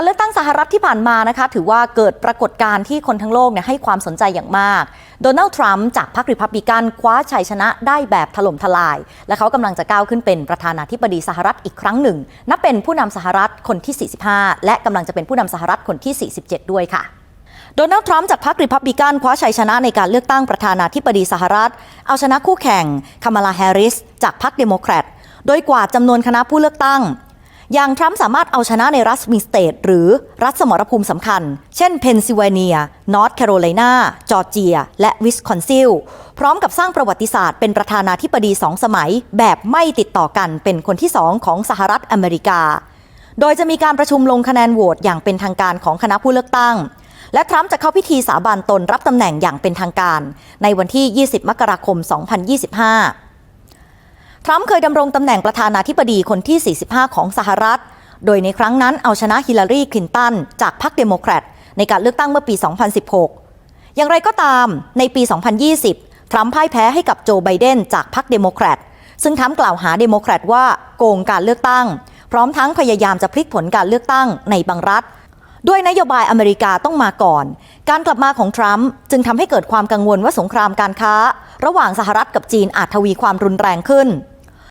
การเลือกตั้งสหรัฐที่ผ่านมานะคะถือว่าเกิดปรากฏการณ์ที่คนทั้งโลกเนี่ยให้ความสนใจอย่างมาก โดนัลด์ทรัมป์จากพรรคริพับลิกันคว้าชัยชนะได้แบบถล่มทลาย และเขากำลังจะก้าวขึ้นเป็นประธานาธิบดีสหรัฐอีกครั้งหนึ่ง นับเป็นผู้นำสหรัฐคนที่ 45 และกำลังจะเป็นผู้นำสหรัฐคนที่ 47 ด้วยค่ะโดนัลด์ทรัมป์จากพรรคริพับลิกันคว้าชัยชนะในการเลือกตั้งประธานาธิบดีสหรัฐ เอาชนะคู่แข่งคามาลาแฮร์ริส จากพรรคเดโมแครต โดยกว่าจำนวนคณะผู้เลือกตั้ง อย่างทรัมป์สามารถเอาชนะในรัฐมิสเตทหรือรัฐสมรภูมิสำคัญ เช่นเพนซิลเวเนีย นอร์ทแคโรไลนา จอร์เจีย และวิสคอนซิล พร้อมกับสร้างประวัติศาสตร์เป็นประธานาธิบดีสองสมัย แบบไม่ติดต่อกันเป็นคนที่สองของสหรัฐอเมริกา โดยจะมีการประชุมลงคะแนนโหวตอย่างเป็นทางการของคณะผู้เลือกตั้ง และทรัมป์จะเข้าพิธีสาบานตนรับตำแหน่งอย่างเป็นทางการ ในวันที่ 20 มกราคม 2025 ทรัมป์เคยดำรงตำแหน่งประธานาธิบดีคนที่ 45 ของสหรัฐ โดยในครั้งนั้นเอาชนะฮิลลารีคลินตันจากพรรคเดโมแครตในการเลือกตั้งเมื่อปี 2016 อย่างไรก็ตามในปี 2020 ทรัมป์พ่ายแพ้ให้กับโจไบเดนจากพรรคเดโมแครตซึ่งทรัมป์กล่าวหาเดโมแครตว่าโกงการเลือกตั้ง พร้อมทั้งพยายามจะพลิกผลการเลือกตั้งในบางรัฐ ด้วยนโยบายอเมริกาต้องมาก่อน การกลับมาของทรัมป์จึงทำให้เกิดความกังวลว่าสงครามการค้า ระหว่างสหรัฐกับจีนอาจทวีความรุนแรงขึ้น